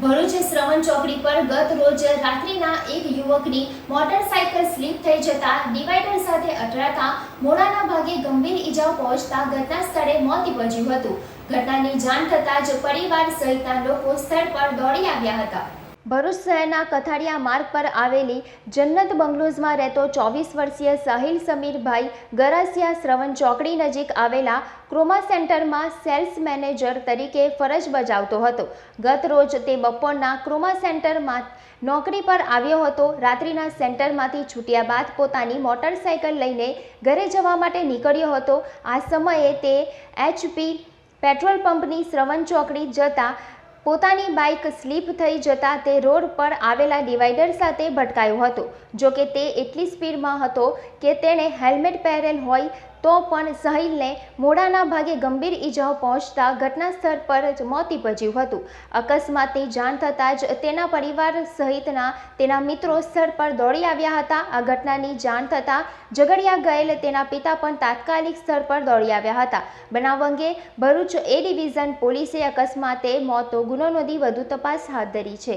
ભરૂચ શ્રવણ ચોકડી પર ગત રોજ રાત્રિના એક યુવકની મોટરસાયકલ સ્લીપ થઈ જતા ડિવાઈડર સાથે અથડાતા મોડાના ભાગે ગંભીર ઈજાઓ પહોંચતા ઘટના સ્થળે મોત નીપજ્યું હતું. ઘટનાની જાણ થતાં જ પરિવાર સહિતના લોકો સ્થળ પર દોડી આવ્યા હતા. ભરૂચ શહેરના કથાડિયા માર્ગ પર આવેલી જન્નત બંગલોઝમાં રહેતો ચોવીસ વર્ષીય સાહિલ સમીરભાઈ ગરાસિયા શ્રવણ ચોકડી નજીક આવેલા ક્રોમા સેન્ટરમાં સેલ્સ મેનેજર તરીકે ફરજ બજાવતો હતો. ગત રોજ તે બપોરના ક્રોમા સેન્ટરમાં નોકરી પર આવ્યો હતો. રાત્રિના સેન્ટરમાંથી છૂટ્યા બાદ પોતાની મોટરસાયકલ લઈને ઘરે જવા માટે નીકળ્યો હતો. આ સમયે તે એચપી પેટ્રોલ પંપની શ્રવણ ચોકડી જતા પોતાની બાઇક સ્લીપ થઈ જતા તે રોડ પર આવેલા ડિવાઈડર સાથે ભટકાયો હતો. જો કે તે એટલી સ્પીડમાં હતો કે તેણે હેલ્મેટ પહેરેલ હોય તો પણ સહિલને મોડાના ભાગે ગંભીર ઈજાઓ પહોંચતા ઘટના સ્થળ પર જ મોત નીપજ્યું હતું. અકસ્માતની જાણ થતાં જ તેના પરિવાર સહિતના તેના મિત્રો સ્થળ પર દોડી આવ્યા હતા. આ ઘટનાની જાણ થતાં ઝઘડિયા ગયેલ તેના પિતા પણ તાત્કાલિક સ્થળ પર દોડી આવ્યા હતા. બનાવ અંગે ભરૂચ એ ડિવિઝન પોલીસે અકસ્માતે મોતનો ગુનો નોંધી વધુ તપાસ હાથ ધરી છે.